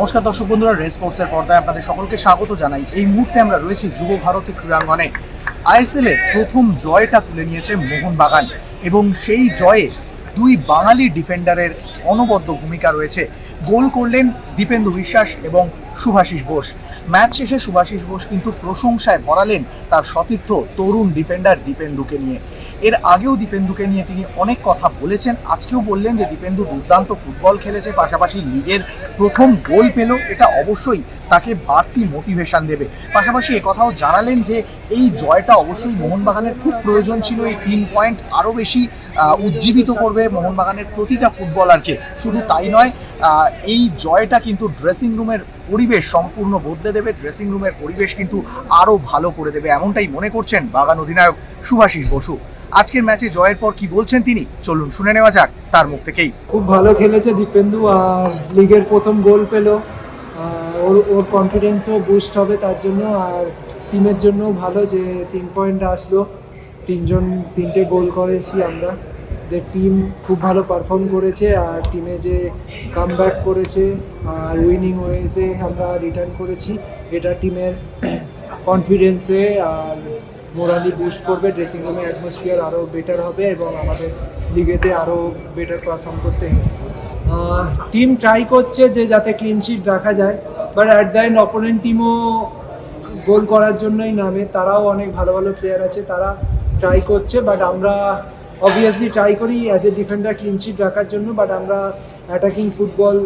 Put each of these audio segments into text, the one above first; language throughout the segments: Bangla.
নমস্কার দর্শক বন্ধুরা রেস স্পোর্টসের পর্দায় আপনাদের সকলকে স্বাগত জানাই। এই মুহূর্তে আমরা রয়েছি যুব ভারতী ক্রীড়াঙ্গনে। আইএসএল এর প্রথম জয়টা তুলে নিয়েছে মোহনবাগান এবং সেই জয়ে দুই বাঙালি ডিফেন্ডারের অনবদ্য ভূমিকা রয়েছে। গোল করলেন দীপেন্দু বিশ্বাস এবং শুভাশিস বোস। ম্যাচ শেষে শুভাশিস বোস কিন্তু প্রশংসায় ভরালেন তার সতীর্থ তরুণ ডিফেন্ডার দীপেন্দুকে নিয়ে। এর আগেও দীপেন্দুকে নিয়ে তিনি অনেক কথা বলেছেন। আজকেও বললেন যে দীপেন্দু দুর্দান্ত ফুটবল খেলেছে, পাশাপাশি লিগের প্রথম গোল পেল, এটা অবশ্যই তাকে বাড়তি মোটিভেশন দেবে। পাশাপাশি কথাও জানালেন যে এই জয়টা অবশ্যই মোহনবাগানের খুব প্রয়োজন ছিল, এই তিন পয়েন্ট আরও বেশি উজ্জীবিত করবে মোহনবাগানের প্রতিটা ফুটবলারকে। শুধু তাই নয় এই জয়টা কিন্তু ড্রেসিং রুমের পরিবেশ সম্পূর্ণ বদলে দেবে ড্রেসিং রুমের পরিবেশ কিন্তু আরও ভালো করে দেবে, এমনটাই মনে করছেন বাগান অধিনায়ক সুভাষিস বসু। আজকের ম্যাচে জয়ের পর কি বলছেন তিনি? চলুন শুনে নেওয়া যাক তার মুখ থেকেই। খুব ভালো খেলেছে দীপেন্দু আর লিগের প্রথম গোল পেল। ওর ওর কনফিডেন্সও বুস্ট হবে তার জন্য, আর টিমের জন্য ভালো যে তিন পয়েন্ট আসলো। তিনজন, তিনটে গোল করেছি আমরা। যে টিম খুব ভালো পারফর্ম করেছে, আর টিমে যে কাম করেছে, আর উইনিং হয়েছে আমরা রিটার্ন করেছি, এটা টিমের কনফিডেন্সে আর মোরালি বুস্ট করবে ড্রেসিং রুমের অ্যাটমসফিয়ার আরও বেটার হবে এবং আমাদের লিগেতে আরও বেটার পারফর্ম করতে হবে। টিম ট্রাই করছে যে যাতে ক্লিন শিট রাখা যায় but at the end opponent টিমও goal করার জন্যই নামে। তারাও অনেক ভালো ভালো প্লেয়ার আছে, তারা ট্রাই করছে বাট আমরা অবভিয়াসলি ট্রাই করি as a defender clean sheet রাখার জন্য বাট আমরা অ্যাটাকিং ফুটবল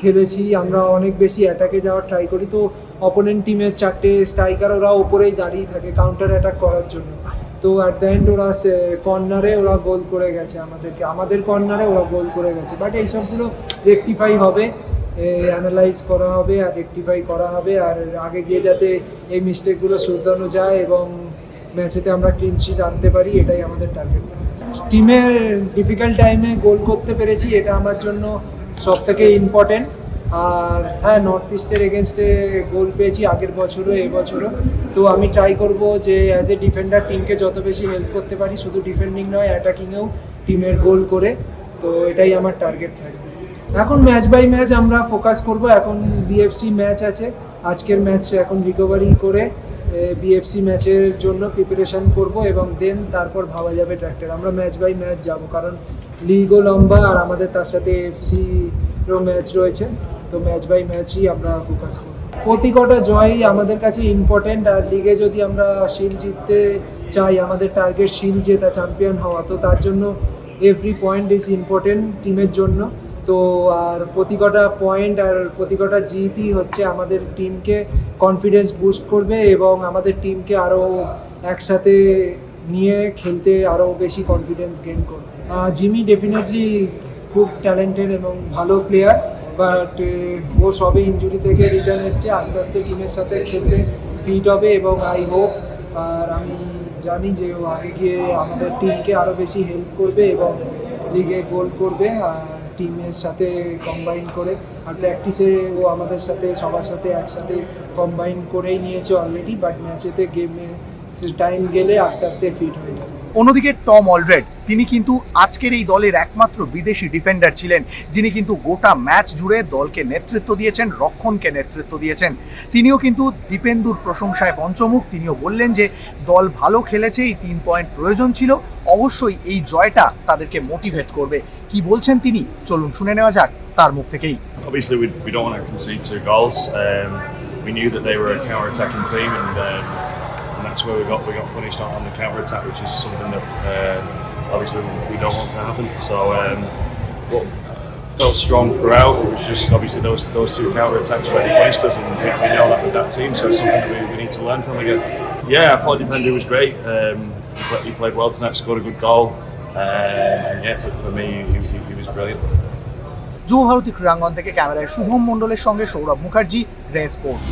খেলেছি, আমরা অনেক বেশি অ্যাটাকে যাওয়ার ট্রাই করি। তো অপোনেন্ট টিমের চারটে স্ট্রাইকার ওরা ওপরেই দাঁড়িয়ে থাকে কাউন্টার অ্যাটাক করার জন্য। তো অ্যাট দ্য এন্ড ওরা কর্নারে ওরা গোল করে গেছে আমাদেরকে। আমাদের কর্নারে ওরা গোল করে গেছে। বাট এই সবগুলো রেকটিফাই হবে অ্যানালাইজ করা হবে আর রেকটিফাই করা হবে আর আগে গিয়ে যাতে এই মিস্টেকগুলো শুধরানো যায় এবং ম্যাচেতে আমরা ক্লিন শিট আনতে পারি, এটাই আমাদের টার্গেট টিমের ডিফিকাল্ট টাইমে গোল করতে পেরেছি, এটা আমার জন্য সব থেকে ইম্পর্টেন্ট আর হ্যাঁ নর্থ ইস্টের এগেনস্টে গোল পেয়েছি আগের বছরও এবছরও তো আমি ট্রাই করব যে অ্যাজ এ ডিফেন্ডার টিমকে যত বেশি হেল্প করতে পারি, শুধু ডিফেন্ডিং নয় অ্যাটাকিংয়েও টিমের গোল করে। তো এটাই আমার টার্গেট থাকবে। এখন ম্যাচ বাই ম্যাচ আমরা ফোকাস করব। এখন বিএফসি ম্যাচ আছে। আজকের ম্যাচ এখন রিকভারি করে বিএফসি ম্যাচের জন্য প্রিপারেশন করব এবং দেন তারপর ভাবা যাবে ট্র্যাক্টর আমরা ম্যাচ বাই ম্যাচ যাব। কারণ লিগও লম্বা আর আমাদের তার সাথে এফসিরও ম্যাচ রয়েছে। তো ম্যাচ বাই ম্যাচই আমরা ফোকাস করব প্রতি কটা জয়ই আমাদের কাছে ইম্পর্টেন্ট আর লিগে যদি আমরা শিল জিততে চাই, আমাদের টার্গেট শিল জেতা চ্যাম্পিয়ন হওয়া, তো তার জন্য এভরি পয়েন্ট ইজ ইম্পর্টেন্ট টিমের জন্য। তো আর প্রতি কটা পয়েন্ট আর প্রতি কটা জিতই হচ্ছে আমাদের টিমকে কনফিডেন্স বুস্ট করবে এবং আমাদের টিমকে আরও একসাথে নিয়ে খেলতে আরও বেশি কনফিডেন্স গেইন করবে। জিমি ডেফিনেটলি খুব ট্যালেন্টেড এবং ভালো প্লেয়ার বাট ও সবে ইঞ্জুরি থেকে রিটার্ন এসছে। আস্তে আস্তে টিমের সাথে খেলতে ফিট হবে এবং আই হোপ আর আমি জানি যে ও আগে গিয়ে আমাদের টিমকে আরও বেশি হেল্প করবে এবং লিগে গোল করবে, আর টিমের সাথে কম্বাইন করে। আর প্র্যাকটিসে ও আমাদের সাথে, সবার সাথে একসাথে কম্বাইন করেই নিয়েছে অলরেডি বাট ম্যাচেতে গেমে টাইম গেলে আস্তে আস্তে ফিট হয়ে যাবে। অন্যদিকে টম অলরেড তিনি কিন্তু আজকের এই দলের একমাত্র বিদেশি ডিফেন্ডার ছিলেন যিনি কিন্তু গোটা ম্যাচ জুড়ে দলকে নেতৃত্ব দিয়েছেন রক্ষণকে নেতৃত্ব দিয়েছেন। তিনিও কিন্তু দীপেন্দুর প্রশংসায় পঞ্চমুখ তিনিও বললেন যে দল ভালো খেলেছে এই তিন পয়েন্ট প্রয়োজন ছিল অবশ্যই এই জয়টা তাদেরকে মোটিভেট করবে। কি বলছেন তিনি? চলুন শুনে নেওয়া যাক তার মুখ থেকেই। We. Um, we knew that they were a counter-attacking team, and, um, that's where we got we got punished on, on the counter-attack, which is something that uh, obviously we don't want to happen. So, um, but felt strong throughout. It was just obviously those those two counter-attacks where they punished us, and we, we know that with that team. So it's something that we, we need to learn from again. Yeah, I thought Defender was great. Um, he, played, he played well tonight, scored a good goal. Um, and yeah, for, for me, he, he, he was brilliant. যুব ভারতী ক্রীড়াঙ্গন থেকে ক্যামেরায় শুভম মণ্ডলের সঙ্গে সৌরভ মুখার্জি রে স্পোর্টস